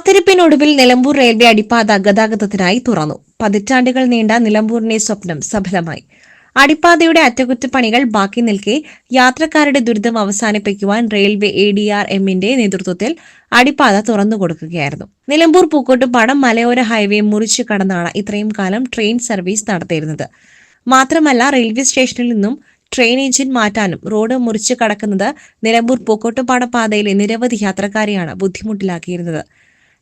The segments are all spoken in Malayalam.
കാത്തിരിപ്പിനൊടുവിൽ നിലമ്പൂർ റെയിൽവേ അടിപ്പാത ഗതാഗതത്തിനായി തുറന്നു. പതിറ്റാണ്ടുകൾ നീണ്ട നിലമ്പൂരിന്റെ സ്വപ്നം സഫലമായി. അടിപ്പാതയുടെ അറ്റകുറ്റപ്പണികൾ ബാക്കി നിൽക്കെ യാത്രക്കാരുടെ ദുരിതം അവസാനിപ്പിക്കുവാൻ റെയിൽവേ എ ഡി ആർ എമ്മിന്റെ നേതൃത്വത്തിൽ അടിപ്പാത തുറന്നു കൊടുക്കുകയായിരുന്നു. നിലമ്പൂർ പൂക്കോട്ടുപാടം മലയോര ഹൈവേ മുറിച്ചു കടന്നാണ് ഇത്രയും കാലം ട്രെയിൻ സർവീസ് നടത്തിയിരുന്നത്. മാത്രമല്ല റെയിൽവേ സ്റ്റേഷനിൽ നിന്നും ട്രെയിൻ എഞ്ചിൻ മാറ്റാനും റോഡ് മുറിച്ചു കടക്കുന്നത് നിലമ്പൂർ പൂക്കോട്ടുപാട പാതയിലെ നിരവധി യാത്രക്കാരെയാണ് ബുദ്ധിമുട്ടിലാക്കിയിരുന്നത്.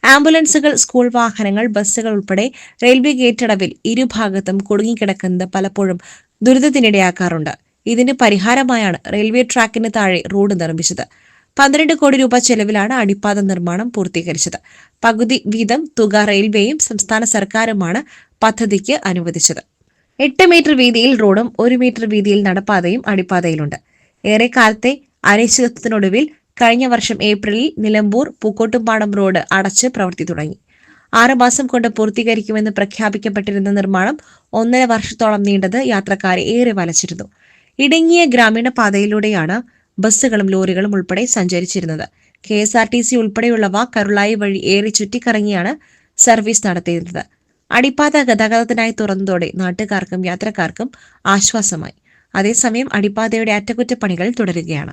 ആംബുലൻസുകൾ സ്കൂൾ വാഹനങ്ങൾ ബസ്സുകൾ ഉൾപ്പെടെ റെയിൽവേ ഗേറ്റടവിൽ ഇരുഭാഗത്തും കുടുങ്ങിക്കിടക്കുന്നത് പലപ്പോഴും ദുരിതത്തിനിടയാക്കാറുണ്ട്. ഇതിന് പരിഹാരമായാണ് റെയിൽവേ ട്രാക്കിന് താഴെ റോഡ് നിർമ്മിച്ചത്. പന്ത്രണ്ട് കോടി രൂപ ചെലവിലാണ് അടിപ്പാത നിർമ്മാണം പൂർത്തീകരിച്ചത്. പകുതി വീതം തുക റെയിൽവേയും സംസ്ഥാന സർക്കാരുമാണ് പദ്ധതിക്ക് അനുവദിച്ചത്. എട്ട് മീറ്റർ വീതിയിൽ റോഡും ഒരു മീറ്റർ വീതിയിൽ നടപ്പാതയും അടിപ്പാതയിലുണ്ട്. ഏറെക്കാലത്തെ അനിശ്ചിതത്വത്തിനൊടുവിൽ കഴിഞ്ഞ വർഷം ഏപ്രിലിൽ നിലമ്പൂർ പൂക്കോട്ടുംപാടം റോഡ് അടച്ച് പ്രവൃത്തി തുടങ്ങി. ആറ് മാസം കൊണ്ട് പൂർത്തീകരിക്കുമെന്ന് പ്രഖ്യാപിക്കപ്പെട്ടിരുന്ന നിർമ്മാണം ഒന്നര വർഷത്തോളം നീണ്ടത് യാത്രക്കാരെ ഏറെ വലച്ചിരുന്നു. ഇടുങ്ങിയ ഗ്രാമീണ പാതയിലൂടെയാണ് ബസ്സുകളും ലോറികളും ഉൾപ്പെടെ സഞ്ചരിച്ചിരുന്നത്. K S R T C ഉൾപ്പെടെയുള്ളവ കരുളായി വഴി ഏറെ ചുറ്റിക്കറങ്ങിയാണ് സർവീസ് നടത്തിയിരുന്നത്. അടിപ്പാത ഗതാഗതത്തിനായി തുറന്നതോടെ നാട്ടുകാർക്കും യാത്രക്കാർക്കും ആശ്വാസമായി. അതേസമയം അടിപ്പാതയുടെ അറ്റകുറ്റപ്പണികൾ തുടരുകയാണ്.